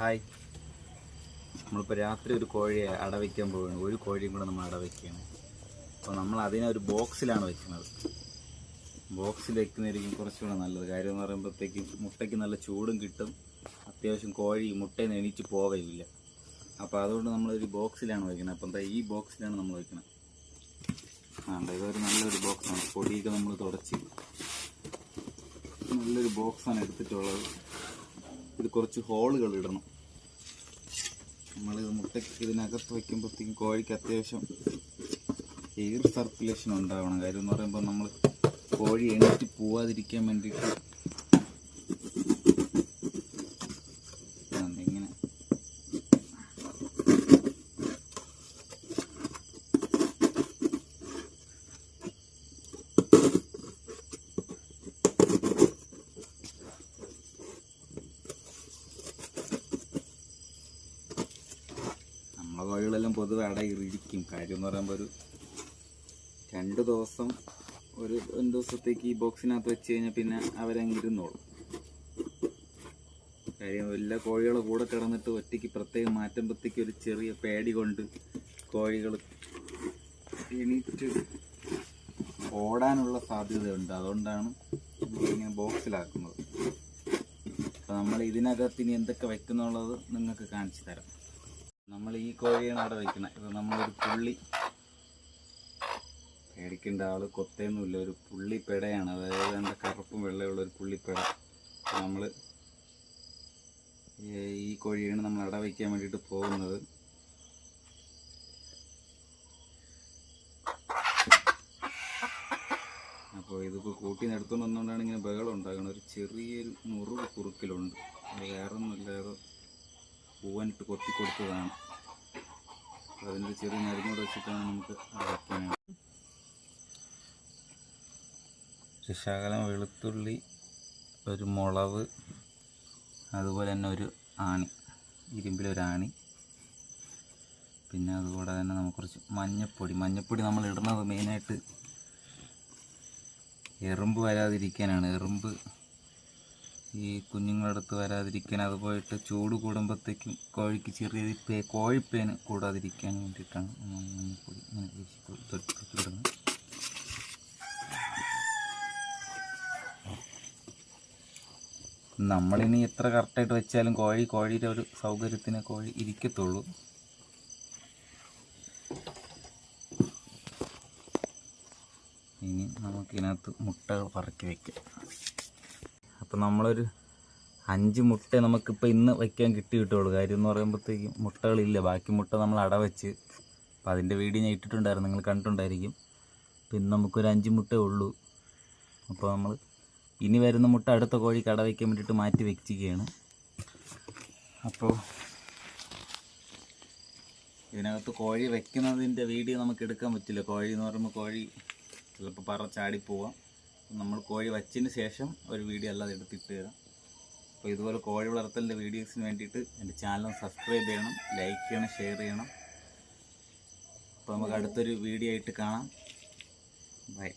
Hi. നമ്മളിപ്പോൾ രാത്രി ഒരു കോഴിയെ അടവയ്ക്കാൻ പോവുകയാണ്. ഒരു കോഴിയും കൂടെ നമ്മൾ അടവയ്ക്കുകയാണ് അപ്പോൾ നമ്മൾ അതിനെ ഒരു ബോക്സിലാണ് വെക്കുന്നത് ബോക്സിൽ വെക്കുന്നതായിരിക്കും കുറച്ചുകൂടെ നല്ലത്. കാര്യം എന്ന് പറയുമ്പോഴത്തേക്കും മുട്ടയ്ക്ക് നല്ല ചൂടും കിട്ടും. അത്യാവശ്യം കോഴി മുട്ടയിൽ നിന്ന് എണീറ്റ് പോവുകയില്ല അപ്പോൾ അതുകൊണ്ട് നമ്മളൊരു ബോക്സിലാണ് വയ്ക്കുന്നത്. അപ്പോൾ എന്താ ഈ ബോക്സിലാണ് നമ്മൾ വയ്ക്കുന്നത്. ആ ഉണ്ട് ഇതൊരു നല്ലൊരു ബോക്സാണ്. പൊടിയൊക്കെ നമ്മൾ തുടച്ച്. നല്ലൊരു ബോക്സാണ് എടുത്തിട്ടുള്ളത്. ഇത് കുറച്ച് ഹോളുകൾ ഇടണം. നമ്മൾ മുട്ടയ്ക്ക് ഇതിനകത്ത് വയ്ക്കുമ്പോഴത്തേക്കും കോഴിക്ക് അത്യാവശ്യം എയർ സർക്കുലേഷൻ ഉണ്ടാവണം. കാര്യം എന്ന് പറയുമ്പോൾ നമ്മൾ കോഴി എണീറ്റ് പോവാതിരിക്കാൻ വേണ്ടിയിട്ട് ഇതുണ്ട് ഇങ്ങനെ നമ്മളെ കോഴികളെല്ലാം പൊതുവെ അട ഇരിക്കും കാര്യം എന്ന് പറയുമ്പോൾ ഒരു രണ്ട് ദിവസം ഒരു രണ്ട് ദിവസത്തേക്ക് ഈ ബോക്സിനകത്ത് വെച്ച് കഴിഞ്ഞാൽ പിന്നെ അവരങ്ങ് ഇരുന്നോളും. കാര്യം എല്ലാ കോഴികളെ കൂടെ കിടന്നിട്ട് ഒറ്റയ്ക്ക് പ്രത്യേകം മാറ്റുമ്പോഴത്തേക്ക് ഒരു ചെറിയ പേടി കൊണ്ട് കോഴികൾ എണീറ്റ് ഓടാനുള്ള സാധ്യതയുണ്ട്. അതുകൊണ്ടാണ് ഇങ്ങനെ ബോക്സിലാക്കുന്നത്. അപ്പോൾ നമ്മൾ ഇതിനകത്ത് ഇനി എന്തൊക്കെ വെക്കുന്നുള്ളത് നിങ്ങൾക്ക് കാണിച്ചു തരാം. നമ്മൾ ഈ കോഴിയാണ് അവിടെ വെക്കുന്നത് ഇപ്പം നമ്മളൊരു പുള്ളി. പേടിക്കേണ്ട ആൾ കൊത്തേന്നുമില്ല. ഒരു പുള്ളിപ്പെടയാണ്. അതായത് എന്റെ കറുപ്പും വെള്ളയുള്ള ഒരു പുള്ളിപ്പെട. നമ്മൾ ഈ കോഴിയാണ് നമ്മൾ അട വയ്ക്കാൻ വേണ്ടിയിട്ട് പോകുന്നത്. അപ്പോൾ ഇതിപ്പോൾ കൂട്ടി നടത്തുകൊണ്ട് ഇങ്ങനെ ബഹളം ഉണ്ടാകുന്നത്. ഒരു ചെറിയൊരു മുറിവ് കുറുക്കിലുണ്ട്. അത് വേറെ ഒന്നുമില്ല ഏതോ പൂവനിട്ട് കൊത്തി കൊടുത്തതാണ്. അതിനൊരു ചെറിയ നരിങ്ങോട് വെച്ചിട്ടാണ് നമുക്ക് അടയ്ക്കാനാണ് ഒരു ശകലം വെളുത്തുള്ളി ഒരു മുളവ് അതുപോലെ തന്നെ ഒരു ആണി ഇരുമ്പിലൊരാണി. പിന്നെ അതുകൂടെ തന്നെ നമുക്ക് കുറച്ച് മഞ്ഞപ്പൊടി. മഞ്ഞപ്പൊടി നമ്മൾ ഇടുന്നത് മെയിനായിട്ട് എറുമ്പ് വരാതിരിക്കാനാണ്. എറുമ്പ് ഈ കുഞ്ഞുങ്ങളടുത്ത് വരാതിരിക്കാൻ അതുപോയിട്ട് ചൂട് കൂടുമ്പോഴത്തേക്കും കോഴിക്ക് ചെറിയ പേ കോഴിപ്പേന് കൂടാതിരിക്കാൻ വേണ്ടിയിട്ടാണ് മഞ്ഞപ്പൊടി ഇങ്ങനെ കൊടുത്തിടുന്നത് നമ്മളിനി എത്ര കറക്റ്റായിട്ട് വെച്ചാലും കോഴി കോഴിയുടെ ഒരു സൗകര്യത്തിന് കോഴി ഇരിക്കത്തുള്ളൂ. ഇനി നമുക്കിതിനകത്ത് മുട്ടകൾ പറക്കി വയ്ക്കാം അപ്പം നമ്മളൊരു അഞ്ച് മുട്ട നമുക്കിപ്പോൾ ഇന്ന് വയ്ക്കാൻ കിട്ടി കിട്ടുള്ളൂ കാര്യം എന്ന് പറയുമ്പോഴത്തേക്കും മുട്ടകളില്ല. ബാക്കി മുട്ട നമ്മൾ അടവച്ച് അപ്പോൾ അതിന്റെ വീഡിയോ ഞാൻ ഇട്ടിട്ടുണ്ടായിരുന്നു. നിങ്ങൾ കണ്ടിട്ടുണ്ടായിരിക്കും. അപ്പം ഇന്ന് നമുക്കൊരു അഞ്ച് മുട്ടേ ഉള്ളൂ. അപ്പോൾ നമ്മൾ ഇനി വരുന്ന മുട്ട അടുത്ത കോഴി കട വയ്ക്കാൻ വേണ്ടിയിട്ട് മാറ്റി വെച്ചിരിക്കുകയാണ്. അപ്പോൾ ഇതിനകത്ത് കോഴി വെക്കുന്നതിന്റെ വീഡിയോ നമുക്ക് എടുക്കാൻ പറ്റില്ല. കോഴി എന്ന് പറയുമ്പോൾ കോഴി ചിലപ്പോൾ പറ ചാടിപ്പോവാം നമ്മൾ കോഴി വച്ചതിന് ശേഷം ഒരു വീഡിയോ അല്ലാതെ എടുത്തിട്ട് തരാം. അപ്പോൾ ഇതുപോലെ കോഴി വളർത്തലിന്റെ വീഡിയോസിന് വേണ്ടിയിട്ട് എന്റെ ചാനൽ സബ്സ്ക്രൈബ് ചെയ്യണം ലൈക്ക് ചെയ്യണം ഷെയർ ചെയ്യണം. അപ്പോൾ നമുക്ക് അടുത്തൊരു വീഡിയോ ആയിട്ട് കാണാം. ബൈ